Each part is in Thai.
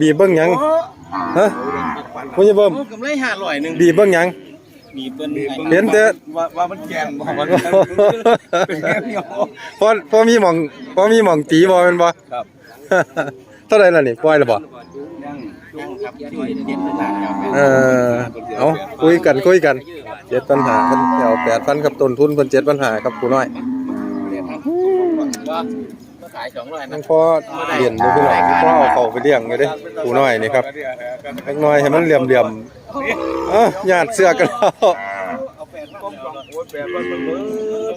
บีบเบิ่งหยังฮะคุณจะเบิ่มกำไรห้าร้อยหนึ่งบีบเบิ่งหยัง มีเปิ้นเห็นแต่ ว่าว่ามันแกนบอกว่าเป็นแกนเหนียวพอพอมีหม่องพอมีหม่องตีบ่แม่นบ่ ครับเท่าไหร่ล่ะนี่ปล่อยแล้วบ่ยังยังครับที่เจ็ดพันบาทครับเออเอาคุยกันคุยกันเจ็ดปัญหาเพิ่นสิเอา8,000ครับต้นทุนเพิ่น7ปัญหาครับผู้น้อย ว่าขายสองร้อยนันะงพอเลี้ยงอยู่พี่น้องพ่อเอาเข้าไปเลี้ยงอยู่เด้ผู้น้อยนี่ครับเล็กน้อยให้มันเหลี่ยมๆเอ้าญาติเสื้อกันแล้วเอาแปดก้มกล่องโอ้ยแปดมันมันเบิ้ล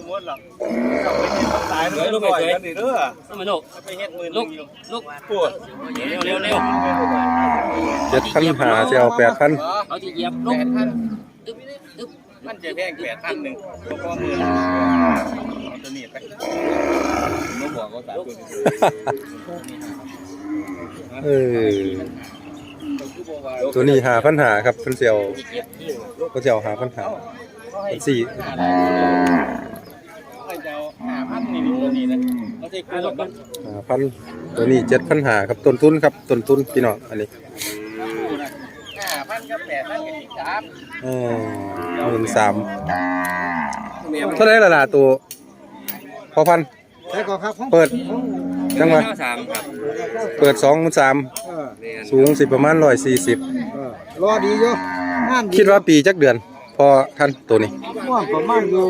ม้วนหรอกตายเลยลูกไปกันนี่เด้อทำไมลูกไปเฮ็ดมือลูกอยู่ลูกปวดเร็วเร็วเร็วเจ็ดพันหาจะเอาแปดพันเอาที่เหยียบลูกตึ๊บตึ๊บ มันจะแพงแปดพันหนึ่งก็พอมือเอาตัวนี้ไปลูกบอกก็สามตัวนี้เออตัวนี้หาพันหาครับเพิ่นเสียวเพิ่นเสียวหาพันหาเป็นสี่ให้เจ้าห้าพันนี่ตัวนี้นะเอาใส่กูก่อนหาพันตัวนี้เจ็ดพันหาครับต้นทุนครับต้นทุนพี่น้องอันนี้ห้าพัน กับแปดพันกับอีกสามเออหมื่นสามเท่าไหรล่ะล่ะตัวพอพัน ใช่ก่อนครับผมเปิด จังหวะเก้าสามครับเปิดสองหมื่นสามเออสูงสิประมาณร้อยสี่สิบเออรอดีอยู่งามดีคิดว่าปีจักเดือน พอท่านตัวนี้ ม่วงประมาณอยู่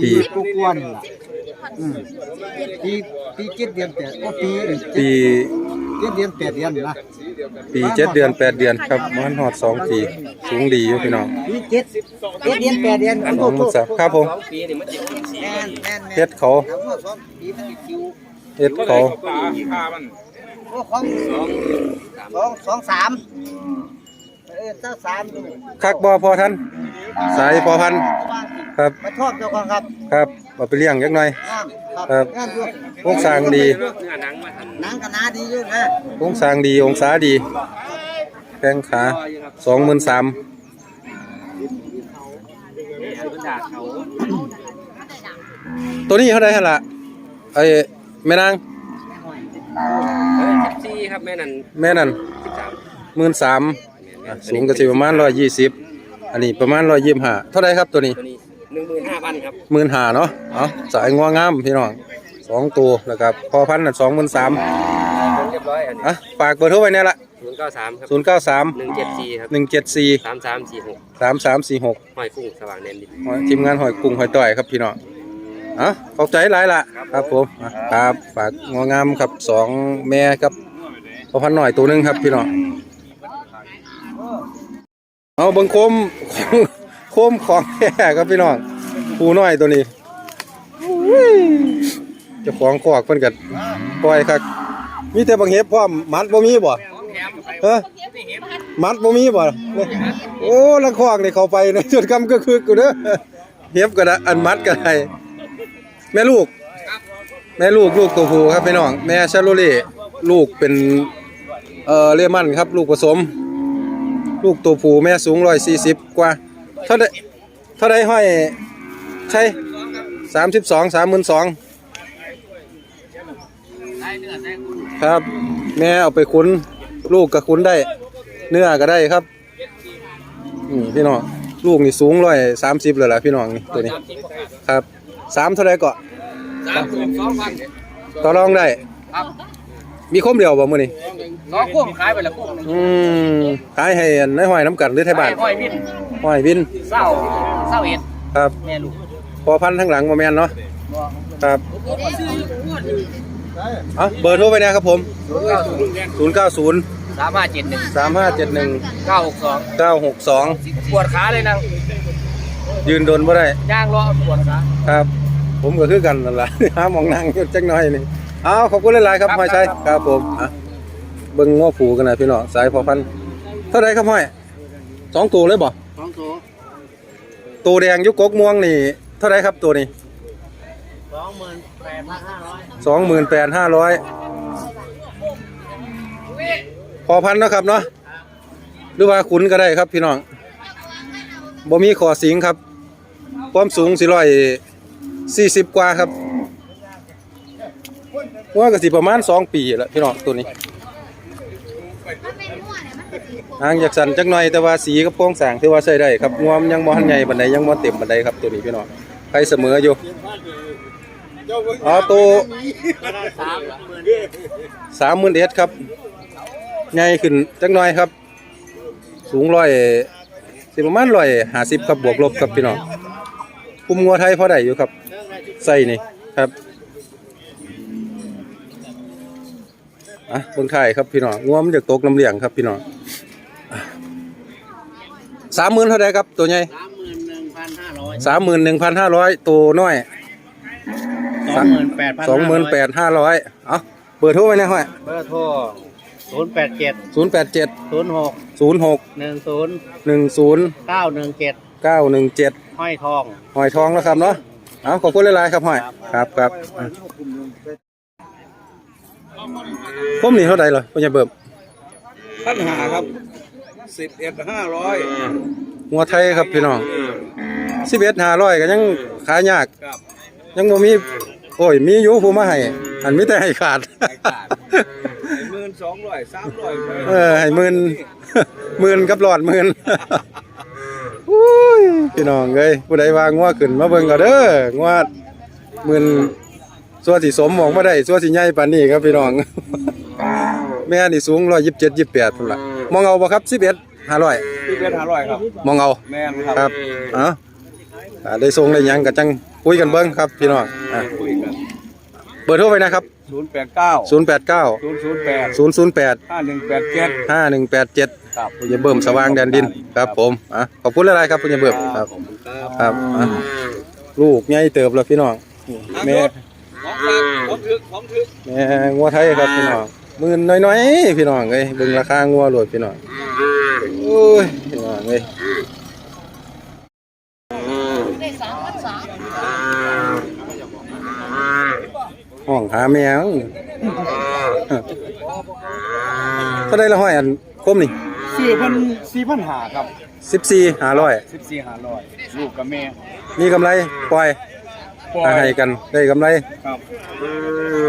ปีปีกวนๆล่ะอืมปีปีเจ็ดเดือนแปดก็ปีปีเจ็ดเดือนแปดเดือนนะ ปีเจ็ดเดือนแปดเดือนครับมันหอดสองปีสูงดีอยู่พี่น้องปีเจ็ดเจ็ดเดือนแปดเดือนสองหมื่นสามครับผมสองปีนี่มันจะแม่นแม่นแม่นเฮ็ดเขาถามว่าสองปีมันสิคิวเฮ็ดเขาปลาค่ามันโอ้ของสองสองสามเออเจ้าสามดูคักบ่พอท่านสายพอพันธุ์ครับมาชอบเจ้าของครับครับเอาไปเลี้ยงจักหน่อย งามครับครับงามอยู่โครงสร้างดีเนื้อหนังมาทันหนังกะนาดีอยู่นะโครงสร้างดีองศาดีแข้งขาสองหมื่นสามบรรดาเขาตัวนี้เท่าไรฮะล่ะไอ้แม่นางเฮ้ยสิบสี่ครับแม่นั่นแม่นั่นสิบสาม หมื่นสาม สูงก็สิประมาณร้อยยี่สิบอันนี้ประมาณร้อยยี่สิบห้าเท่าไรครับตัวนี้ตัวนี้หนึ่งหมื่นห้าพันครับหมื่นห้าเนาะเอาสายงัวงามพี่น้องสองตัวแล้วก็พอพันธุ์น่ะสองหมื่นสามเรียบร้อยอันนี้อะฝากเบอร์โทรไว้เนี่ยละศูนย์เก้าสามครับศูนย์เก้าสามหนึ่งเจ็ดสี่ครับหนึ่งเจ็ดสี่สามสามสี่หกสามสามสี่หกห้อยกุ้งสว่างแดนดิน ทีมงานหอยกุ้งหอยต่อยครับพี่น้องอะขอบใจหลายละครับผมอะครับฝากงองามครับสองแม่ครับพอพันหน่อยตัวหนึงครับพี่น้อง เอาบังคมของโคมของแก่ครับพี่น้องปูน้อยตัวนี้จะของขอกเพิ่นกันปล่อยครับมีแต่บางเห็บพร้อมมัดบ่มีบ่เออมัดบ่มีบ่โอ้ละขอกนี่เขาไปในจุดกำก็คือกูเด้อเห็บก็ได้อันมัดก็ได้แม่ลูกแม่ลูกลูกตัวผู้ครับพี่น้อง แม่ชาโลเล่ลูกเป็นเอ่อเลมันครับ ลูกผสม ลูกตัวผู้แม่สูง140กว่า เท่าไดเท่าไดห้อยใช่32 32,000ครับ แม่เอาไปคุ้นลูกก็คุ้นได้ เนื้อก็ได้ครับนี่พี่น้องลูกนี่สูง130เลยล่ะพี่น้องนี่ตัวนี้ครับสามเท่าไดก็สามหมื่นสองพันต่อรองได้ครับ มีคมเดียวบ่มื้อนี้สองกุ้งขายไปละกุ้งหนึ่งอืมขายให้อันในห้อยน้ำกันหรือไทยบ้านห้อยวินห้อยวินเศร้าเศร้าเอ็ดครับแม่ลูกพอพันทั้งหลังบ่แม่นเนาะครับอะเบอร์โทรไปนะครับผม090 สามห้าเจ็ดหนึ่ง3571 เก้าหกสอง962 ปวดขาเลยนังยืนโดนบ่ได้ ย่างรอปวดขา ครับ ผมก็คือกันนั่นล่ะ หาหมองนั่งอยู่จักหน่อยนี่ อ้าวขอบคุณหลายๆครับห้อยชัยครับผมอะเบิ่งง้อผูกันนะพี่น้องสายพอพันเท่าไหร่ครับห้อยสองตัวเลยบ่สองตัวตัวแดงยุกกกม่วงนี่ เท่าไหร่ครับตัวนี้สองหมื่นแปดพันห้าร้อยสองหมื่นแปดห้าร้อยพอพันเนาะครับเนาะหรือว่าขุนก็ได้ครับพี่น้องบ่มีขอสิงครับ ความสูงสี่ร้อยสี่สิบกว่าครับ ว่าก็สิประมาณ2ปีแล้วพี่น้องตัวนี้หางจากสั่นจักหน่อยแต่ว่าสีกับโครงสางถือว่าใช้ได้ครับงวมยังบ่ทันใหญ่ปานใดยังบ่เต็มปานใดครับตัวนี้พี่น้องใครเสมออยู่อ๋อตัว30,000เอ็ดครับใหญ่ขึ้นจักหน่อยครับ สูงร้อยสิประมาณร้อยห้าสิบครับบวกลบครับพี่น้องคุมงัวไทยพอได้อยู่ครับใส่นี่ครับ อะเบิ่งไทยครับพี่น้องงัวมันจะตกน้ำเลี้ยงครับพี่น้องสามหมื่นเท่าไรครับตัวใหญ่สามหมื่นหนึ่งพันห้าร้อยสามหมื่นหนึ่งพันห้าร้อยตัวน้อยสองหมื่นแปดพันสองหมื่นแปดห้าร้อยเอาเปิดโทรไว้นะห้อยเบอร์โทรศูนย์แปดเจ็ดศูนย์แปดเจ็ดศูนย์หกศูนย์หกหนึ่งศูนย์หนึ่งศูนย์เก้าหนึ่งเจ็ดเก้าหนึ่งเจ็ดห้อยทองหอยทองแล้วครับเนาะเอาขอบคุณหลายๆครับหอยครับครับ อะผมนี่เท่าไหร่เหรอพ่อใหญ่เบิ่มพันหาครับสิบเอ็ดห้าร้อยงัวไทยครับพี่น้องสิบเอ็ดห้าร้อยก็ยังขายยาก ครับยังบ่มี โอ้ย มีอยู่ผู้มาให้ อันมีแต่ให้ขาดหมื่นสองร้อยสามร้อยไปเออให้หมื่นหมื่นกับหลอดหมื่นอุ้ยพี่น้องเอ้ยผู้ใดว่างัวขึ้นมาเบิ่งก็เด้องัวหมื่น ส่วนสิสมหมองบ่ได้ส่วนสิใหญ่ปานนี้ครับพี่น้อง แม่นี่สูง127 28พุ่นล่ะมองเอาบ่ครับ11 500สิบเอ็ดห้าร้อยครับ มองเอา แม่นครับครับเอ้าอ่าได้ส่งได้หยังก็จังคุยกันเบิ่งครับพี่น้องอะคุยกันเบอร์โทรไว้นะครับ ศูนย์แปดเก้า089 ศูนย์ศูนย์แปด008 ห้าหนึ่งแปดเจ็ด5187ครับผู้ใหญ่เบิ่มสว่างแดนดินครับผมอะขอบคุณหลายๆครับผู้ใหญ่เบิ่มครับ ครับอะลูกใหญ่เติบแล้วพี่น้องแม่ ของฝากของถึกของถึกแม่งัวไทยครับพี่น้องหมื่นน้อยๆพี่น้องเอ้ยเบิ่งราคางัวโลดพี่น้องโอ้ยพี่น้องเอ้ยห้องหาแมวเท่าได้ละห้อยอันคมนี่สี่พันสี่พันหาครับสิบสี่ห้าร้อยสิบสี่หาร้อยลูกกับแม่มีกำไรปล่อย ปล่อหายให้กันได้กำไร ครับ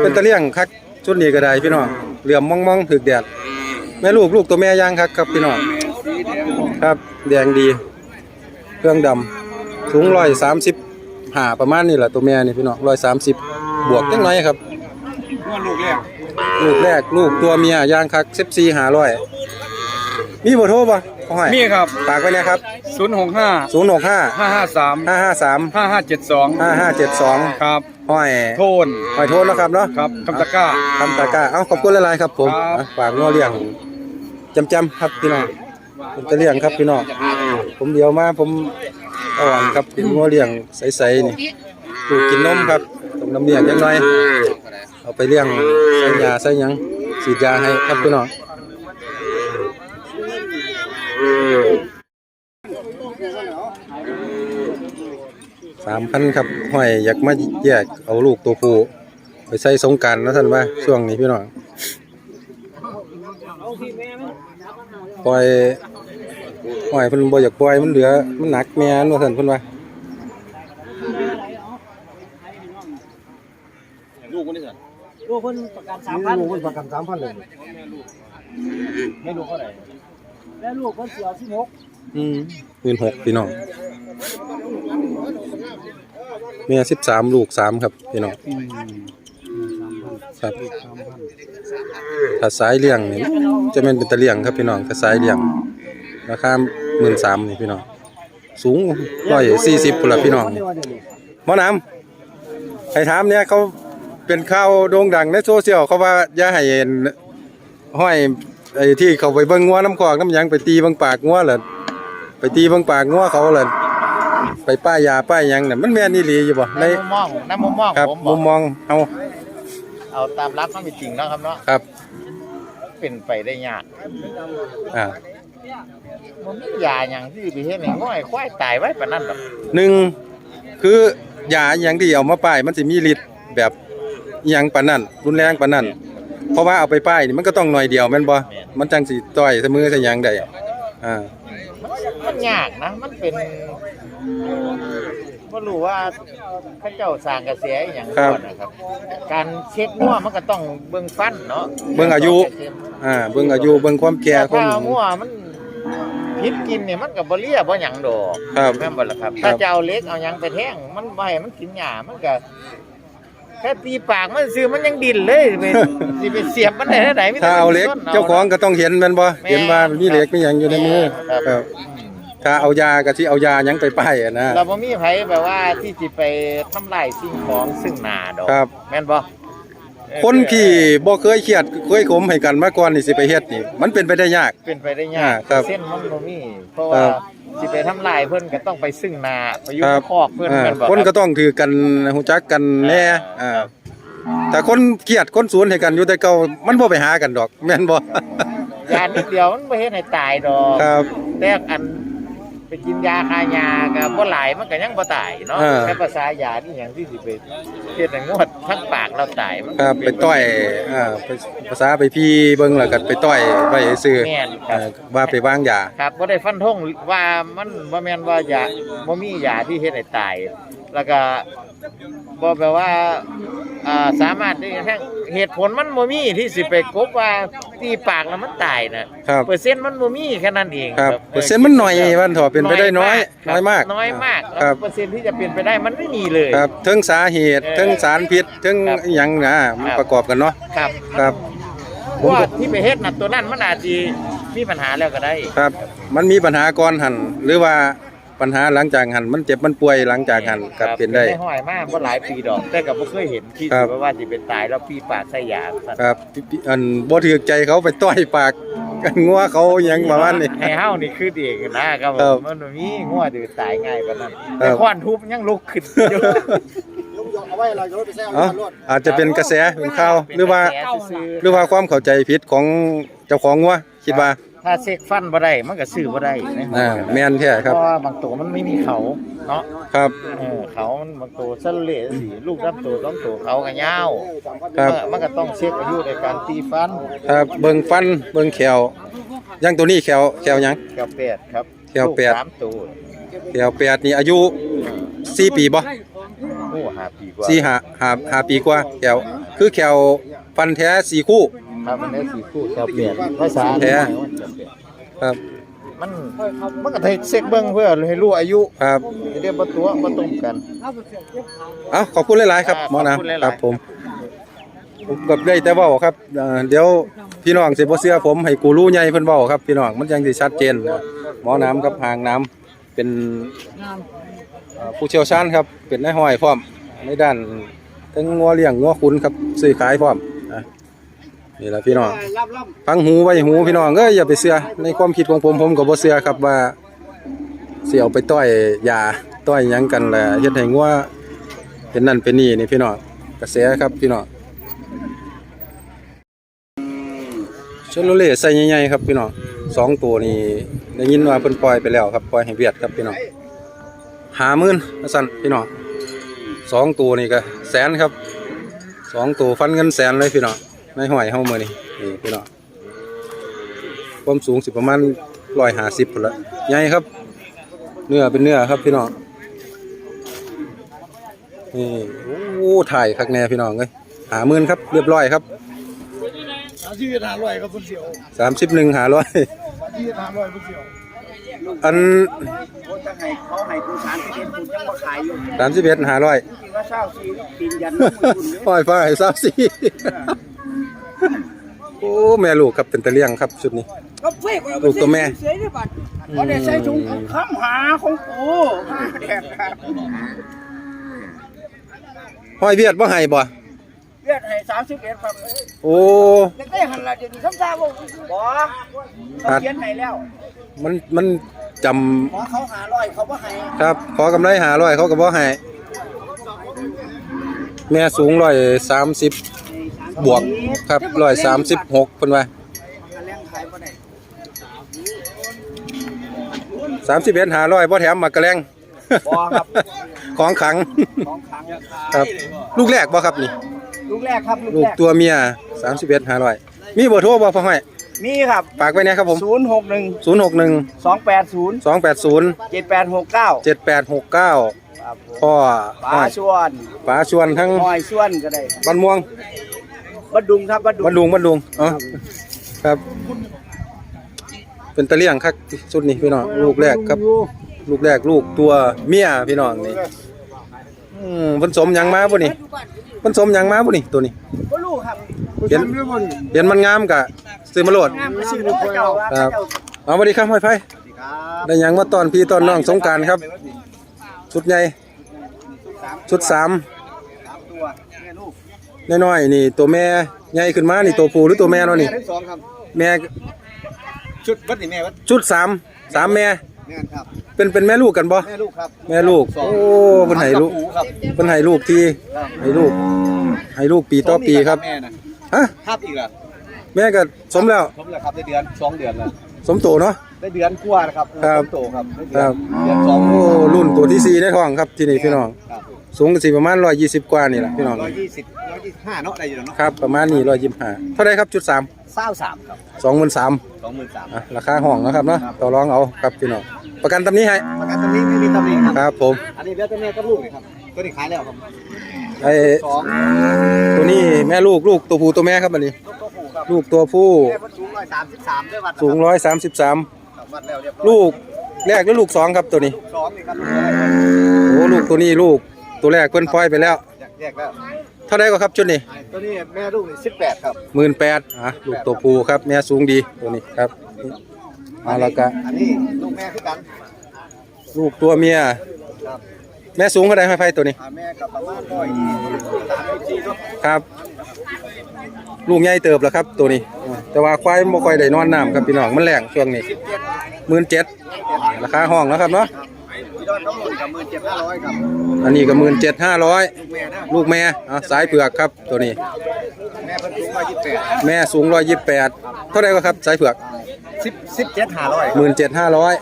เป็นตะเลี่ยงคักชุดนี้ก็ได้พี่น้องเหลื่อมมองๆถึกแดดแม่ลูกลูกตัวแม่ย่างคักครับพี่น้องสีแดงครับแดงดี เครื่องดำสูงร้อยสามสิบหาประมาณนี้แหละตัวแม่นี่พี่น้องร้อยสามสิบบวกจังไรครับ ว่าลูกแรกลูกแรกลูกตัวเมียย่างคักสิบสี่หาร้อยมีเบอร์โทรป่ะเขาให้มีครับฝากไว้เนะครับ ศูนย์หกห้าศูนย์หกห้าห้าห้าสามห้าห้าสามห้าห้าเจ็ดสองห้าห้าเจ็ดสองครับห้อยโทนห้อยโทษนะครับเนาะครับคำตะกร้าทำตะกร้าเอ้าขอบคุณหลายๆครับผมครับอะฝากง้อเลี้ยงจำจำๆครับพี่น้องผมจะเลี้ยงครับพี่น้องผมเดียวมาผมอ่อนครับเป็นง้อเลี้ยงใสๆนี่ลูกกินนมครับต้องน้ำเลี้ยงจังหน่อยเอาไปเลี้ยงใส่ยาใส่หยังฉีดยาให้ครับพี่น้อง สามพันครับห้อยอยากมาแยกเอาลูกตัวผู้ไปใส่สงกรารนะท่านว่าช่วงนี้พี่น้องปล่อยห้อยเพิ่นบ่อยากปล่อยมันเหลือมันหนักแม่นว่าท่านเพิ่นว่าลูกคนนี้สิลูกคนประกันสามพันลูกมันประกันสามพันเลยไม่ลูกเท่าไหร่แล้วลูกคนเสียวที่หกอืม หมื่นหกพี่น้องแม่สิบสามลูกสามครับพี่น้องครับถ้าสายเลี้ยงนี่จะเป็นเป็นตะเลี้ยงครับพี่น้องถ้าสายเลี้ยงราคาหมื่นสามนี่พี่น้องสูงร้อยสี่สิบพุ่นละพี่น้องมอน้ำใครถามเนี่ยเขาเป็นข่าวโด่งดังในโซเชียลเขาว่าอย่าให้ห้อยไอ้ที่เขาไปเบิ่งงัวน้ำคอกน้ำยังไปตีบิ่งปากงัวเหรอ ไปตีเบิ่งปากงัวเขาเหรอไปป้ายยาป้ายหยังน่ะมันแม่นอีหลีอยู่บ่ในมุมมองในมุมมองครับผมบมุอกมมองเอาเอาตามรักมันเป็นจริงนะครับเนาะครับเป็นไปได้ยากอ่ามันมียาอย่างที่ไปเห็นไอ้ง่อยควายตายไว้ปานนั้นดอกหนึ่งคือยาอหย่างที่เอามาป้ายมันสิมีฤทธิ์แบบอหยังปานนั้นรุนแรงปานนั้นเพราะว่าเอาไปป้ายนี่มันก็ต้องหน่อยเดียวแม่นบ่มันจังสิต่อยเสมอซะหยังได้อ่ามัน ยากนะ มันเป็นบ่รู้ว่าเขาเจ้าสร้างกระแสอหย่างครับก่อนนะครับ การเช็คงัวมันก็ต้องเบิ่งฟันเนาะเบิ่งอายุอ่าเบิ่งอายุเบิ่งความแก่แต่ควาถ้ามงัวมันพิษกินเนี่ยมันก็บ่เลียบ่หยังดอกครับแม่นบ่ล่ะครับครับถ้าจะเอาเหล็กเอาหยังไปแทงมันบ่ให้มันกินหญ้ามันก็แค่ตีปากมันซื้อมันยังดิ้นเลยไปสิไปเสียบมันได้เท่าใดมีแต่ถ้าเอาเหล็กมันส้นเจ้าของก็ต้องเห็นแม่นบ่เห็นว่ามีเหล็กมีหยังอยู่ในมือครับครับ ถ้าเอายาก็สิเอายาหยังไปป้ายอะนะ เราบ่มีไผแบบว่าที่สิไปทำลายสิ่งของซึ่งหน้าดอกครับ แม่นบ่เออคนที่บ่เคยเครียดเคยขมให้กันมาก่อนนี่สิไปเฮ็ดนี่มันเป็นไปได้ยาก เป็นไปได้ยากอ่าครับเส้นมันบ่มี เพราะครัว่าบสิไปทำลายเพิ่นก็ต้องไปซึ่งหน้าไปอยู่ครัในบคอกเพิ่นอ่าแม่นบ่คนรับก็ต้องถือกันรู้จักกันแน่อ่าอ่าแต่คนเครียดคนสูญให้กันอยู่แต่เก่ามันบ่ไปหากันดอก แม่นบ่ ยานิดเดียวมันบ่เฮ็ดให้ตายดอก ครับ แต่อัน ไปกินยาคายาก็บ่หลายมันก็ยังบ่ตายเนาะอ่าแค่ภาษายานี่หยังที่สิไปเฮ็ดให้งวดทั้งปากเราตายมันครับไปต่อยอ่าไปภาษาไปพี่เบิ่งแล้วก็ไปต่อยไว้ซื่อแม่นคอ่ารับว่าไปวางยา ครับบ่ได้ฟันธงว่ามันบ่แม่นว่ายาบ่มียาที่เฮ็ดให้ตาย แล้วก็ บ่แปลว่าอ่าสามารถที่จะแท้งเหตุผลมันบ่มีที่สิไปกบว่าตีปากแล้วมันตายน่ะครับ เปอร์เซ็นต์มันบ่มีแค่นั้นเองครับเปอร์เซ็นต์มันหน่อยวันเถอะเป็นไปได้น้อยครับน้อยมากน้อยมากครับ เปอร์เซ็นต์ที่จะเป็นไปได้มันไม่มีเลย ครับเทั้งสาเหตุเออเทั้งสารพิษเทั้งครับอหยังนะมันครับประกอบกันเนาะครับครับ เพราะว่าที่ไปเฮ็ดน่ะตัวนั้นมันอาจสิมีปัญหาแล้วก็ได้ครับ มันมีปัญหาก่อนหันหรือว่า ปัญหาหลังจากหันมันเจ็บมันป่วยหลังจากหันกับเป็นได้ห้อยมากบ่หลายปีดอก แต่ก็บ่เคยเห็นที่ครับ ว่าสิเป็นตายแล้วปีปากใส่ยาสั่นครับอันบ่ถือใจเขาไปต่อยปากกันงัวเขาอหยังประมาณนี้ ให้เฮานี่คือเด็กนะครับผครัมบมันบ่มีงัวดื้อตายง่ายปานนั้นครับ แต่ควานทุบยังลุกขึ้นอยู่เอ้าอาจจะเป็นกระแสเป็นข่าวหรือว่า เป็นกะแสซื่อๆหรือว่าความเข้าใจผิดของเจ้าของงัวคิดว่า ถ้าเซ็กฟันบ่ได้มันก็ซื้อบ่ได้นะอ่าแม่นแท้ครับ เพราะว่าบางตัวมันไม่มีเขาเนาะครับ เออเขามันบางตัวสะเละสิลูกรับตัวต้องตัวเขาก็ยาวครับ มันมันก็ต้องเช็คอายุในการตีฟันครับเบิ่งฟันเบิ่งแขวอยังตัวนี้แขวแขวหยัง แก้วแปดครับแก้วแปด ลูสามตัวแขวแปดนี่อายุสี่ปีบ่โอ้หาปีกว่าสี่ห้าห้าห้าปีกว่าแขวคือแขวฟันแท้สี่คู่ ครับมันได้สี่คู่แก้วแปดภาษาแท้แก้วแปดครับ มันมันก็ให้เช็คเบิ่งเพื่อให้รู้อายุครับ จะได้บ่ตัวบ่ตรงกัน เอ้าขอบคุณหลาย ๆ ครับครับหมอนะขอบคุณหลายๆ ครับผมผมก็ได้แต่เว้าครับเอ่อเดี๋ยวพี่น้องสิบ่เชื่อผมให้กูรู้ใหญ่เพิ่นเว้าครับ พี่น้องมันจังสิชัดเจนนะหมอน้ำกับหางน้ำเป็นเอ่อผู้เชี่ยวชาญครับ เป็นนายห้อยพร้อมในด้านทั้งงัวเลี้ยงงัวขุนครับซื้อขายพร้อมอะ นี่แหละพี่น้องฟังหูไว้หูพี่น้องเอ้ยอย่าไปเชื่อในความคิดของผมผมก็บ่เชื่อครับว่าสิเอาไปต้อยยาต้อยหยังกันแหละเฮ็ดให้งัวเป็นนั่นเป็นนี่นี่พี่น้องกระแสครับพี่น้องชลโลเล่ใส่ใหญ่ๆครับพี่น้องสองตัวนี่ได้ยินว่าเพิ่นปล่อยไปแล้วครับปล่อยให้เวียดครับพี่น้องหาหมื่นว่าซั่นพี่น้องสองตัวนี่ก็แสนครับสองตัวฟันเงินแสนเลยพี่น้อง ในห้อยเฮามื้อนี้นี่พี่น้องความสูงสิประมาณ150พุ่นละใหญ่ครับ เนื้อเป็นเนื้อครับพี่น้องนี่โอ้ถ่ายคักแน่พี่น้องเอ้ยหาหมื่นครับ เรียบร้อยครับสามสิบเอ็ดห้าร้อยครับคุณเสี่ยวสามสิบหนึ่งหาร้อยสามสิบเอ็ดห้าร้อยคุณเสี่ยวอันเขาจะให้เขาให้กูสารที่เป็นคุณยังมาขายอยู่สามสิบเอ็ดหาร้อยจริงว่าเศร้าซีกินยันน้ำมันคุณเนี่ยห้อยฟ้าให้สามสี่ โอ้แม่ลูกครับเป็นตะเลียงครับชุดนี้ ก็เฟ้กลูกตัวแม่ เสียได้บัตรเพราะได้ใช้ถุงคำหาของกูแดกครับห้อยเวียดบ่ให้บ่เลือดให้สามสิบเอ็ดครับโอ้ เด็กได้หันละเดี๋ยวนี้คำซ่าบอกบอเขาเขียนให้แล้วมันมันจขอเขาหาร้อยเขาบ่ให้ำครับ ขอกำไรหาร้อยเขาก็บ่ให้แม่สูงร้อยสามสิบ บวกครับร้อยสามสิบหกเพิ่นว่าอันแรงขายบ่ได้สามสิบเอ็ดหาร้อยบ่แถมมากระแรงบอครับของขังของขัง ครับ ลูกแรกบ่ครับนี่ ลูกแรกครับ ลูลูกกแรกตัวเมียสามสิบเอ็ดห้าร้อยมีเบอร์โทรบ่พ่อห้อยมีครับฝากไว้เนี่ยครับผมศูนย์หกหนึ่งศูนย์หกหนึ่งสองแปดศูนย์สองแปดศูนย์เจ็ดแปดหกเก้าเจ็ดแปดหกเก้าครับผมพ่อปลาชวนป๋าชวนทั้งหอยชวนก็ได้บ้านม่วง บัดดุงครับบัดดุงบ้านดุงบ้านดุงอ๋อครับ เป็นตะเลี่ยงครับชุดนี้พี่น้องลูกแรกครับ ลูกแรกลูกตัวเมียพี่น้องนี่อืมผสมหยังมาบ่นี่ผสมหยังมาบ่นี่ตัวนี้บ่รู้ครับเห็นเห็นมันงามกะซื้อมาโหลด งามชื่อนึกเจ้าครับ เอาสวัสดีครับห้อยไผครับได้หยังมาตอนพี่ตอนน้องสงกรารครับ ชุดใหญ่ชุดสามสามตัวแม่ลูก น้อยๆนี่ตัวแม่ใหญ่ขึ้นมานี่ตัวผู้หรือตัวแม่เนาะนี่แม่ทั้งสองครับ แม่ชุดวัดนี่แม่วัดชุดสามสามแม่แม่นครับ เป็นเป็นแม่ลูกกันบ่แม่ลูกครับแม่ลูกโอ้เพิ่นให้ลูกหมูครับเพิ่นให้ลูกที่ให้ลูกให้ลูกปีต่อปีครับแม่นะฮะครับอีกแล้วแม่ก็สมแล้วครบแล้วครับได้เดือนสองเดือนแล้ว สมโตเนาะ ได้เดือนกว่านะครับครับ โตครับได้เดืคอรันบเดือนสองโอ้รุ่นตัวที่สี่ในท้องครับที่นี่พี่น้อง ครับสูงก็สิประมาณ120กว่านี่แหละพี่น้อง ร้อยยี่สิบร้อยยี่สิบห้าเนาะได้อยู่แล้วเนาะครับประมาณนี้125เท่าไหร่ครับจุดสามเศร้าสามครับสองหมื่นสามสองหมื่นสามอะราคาห้องนะครับเนาะต่อรองเอาครับพี่น้องประกันตำนี้ให้ประกันตัวนี้ไม่มีตำหนิครับ ครับผมอันนี้เลือดตัวแม่กับลูกเลยครับตัวนี้ขายแล้วครับไอ้สองตัวนี้แม่ลูกลูกตัวผู้ตัวแม่ครับอันนี้ลูกตัวผู้ครับ ลูกตัวผู้แม่เพิ่นสูงร้อยสามสิบสามด้วยวัดสูงร้อยสามสิบสามครับวัดแล้วเรียบร้อยลูกแรกหรือลูกสองครับตัวนี้ลูกสองนี่ครับลูกแรกโอ้ลูกตัวนี้ลูกตัวแรกเพิ่นปล่อยไปแล้ว แยกแยกแล้วเท่าไรก็ครับชุดนี้ตัวนี้แม่ลูกนี่สิบแปดครับหมื่นแปดอะลูกตัวผู้ครับแม่สูงดีตัวนี้ครับเอาแล้วก็อันนี้ลูกแม่คือกันลูกตัวเมีย ครับแม่สูงเท่าไรไฟไฟตัวนี้อ่าแม่กับประมาณร้อยยี่สิบสามสิบสี่เนาะครับ ลูกใหญ่เติบแล้วครับตัวนี้อะแต่ว่าควายบ่ค่อยได้นอนน้ำครับพี่น้องมันแรงช่วงนี้สิบเจ็ดหมื่นเจ็ดราคาห้องแล้วครับเนาะพี่ดอนทั้งหมดกับหมื่นเจ็ดห้าร้อยครับอันนี้ก็หมื่นเจ็ดห้าร้อยลูกแม่นะลูกแม่อะสายเผือกครับตัวนี้ แม่เพิ่นสูงร้อยยี่สิบแปดแม่สูงร้อยยี่สิบแปดเท่าไหร่ก็ครับสายเผือกสิบสิบเจ็ดห้าร้อยหมื่นเจ็ดห้าร้อย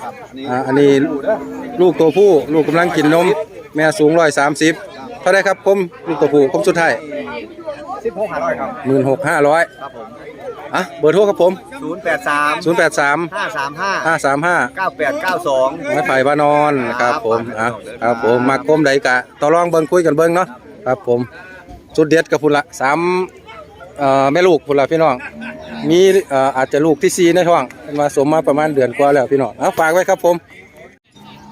อ่าอันนี้ดูเด้อลูกตัวผู้ลูกกำลังกินนม แม่สูงร้อยสามสิบเท่าไหร่ครับผมลูกตัวผู้ผมสุดท้าย สิบหกห้าร้อยครับ หมื่นหกห้าร้อยครับผมอะเบอร์โทรครับผมศูนย์แปดสามศูนย์แปดสามห้าสามห้าห้าสามห้าเก้าแปดเก้าสองไม้ไผ่บ้านนอนครับผมอะครับผมมาคมใดกะต่อรองเบิ่งคุยกันเบิ่งเนาะครับผมสุดเด็ดกับพุ่นละสามเอ่อแม่ลูกพุ่นละพี่น้องมีเอ่ออาจจะลูกที่สี่ในท้องเป็นมาสมมาประมาณเดือนกว่าแล้วพี่น้องเอาฝากไว้ครับผม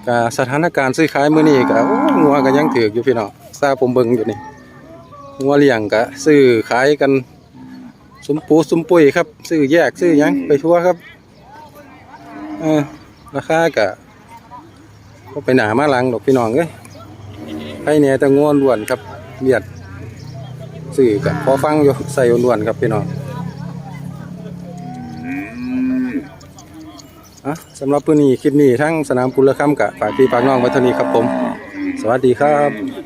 กสถานการณ์ซื้อขายมื้อนี้ก็โอ้งัวก็ยังถือกอยู่พี่น้องทราบผมเบิ่งอยู่นี่ งัวเลี้ยงก็ซื้อขายกันสมปูสมปุยครับ ซื้อแยกซื้อยังไปทั่วครับเออราคาก็ก็ไปหนามาลังดอกพี่น้องเอ้ยใครเนี่ยแต่งัวล้วนครับเบียดซื้อกับพอฟังอยู่ใส่ล้วนครับพี่น้องอะสำหรับพื้นนี้คลิปนี้ทั้งสนามกุลคำกะฝากพี่ฝากน้องไว้เท่านี้ครับผม สวัสดีครับ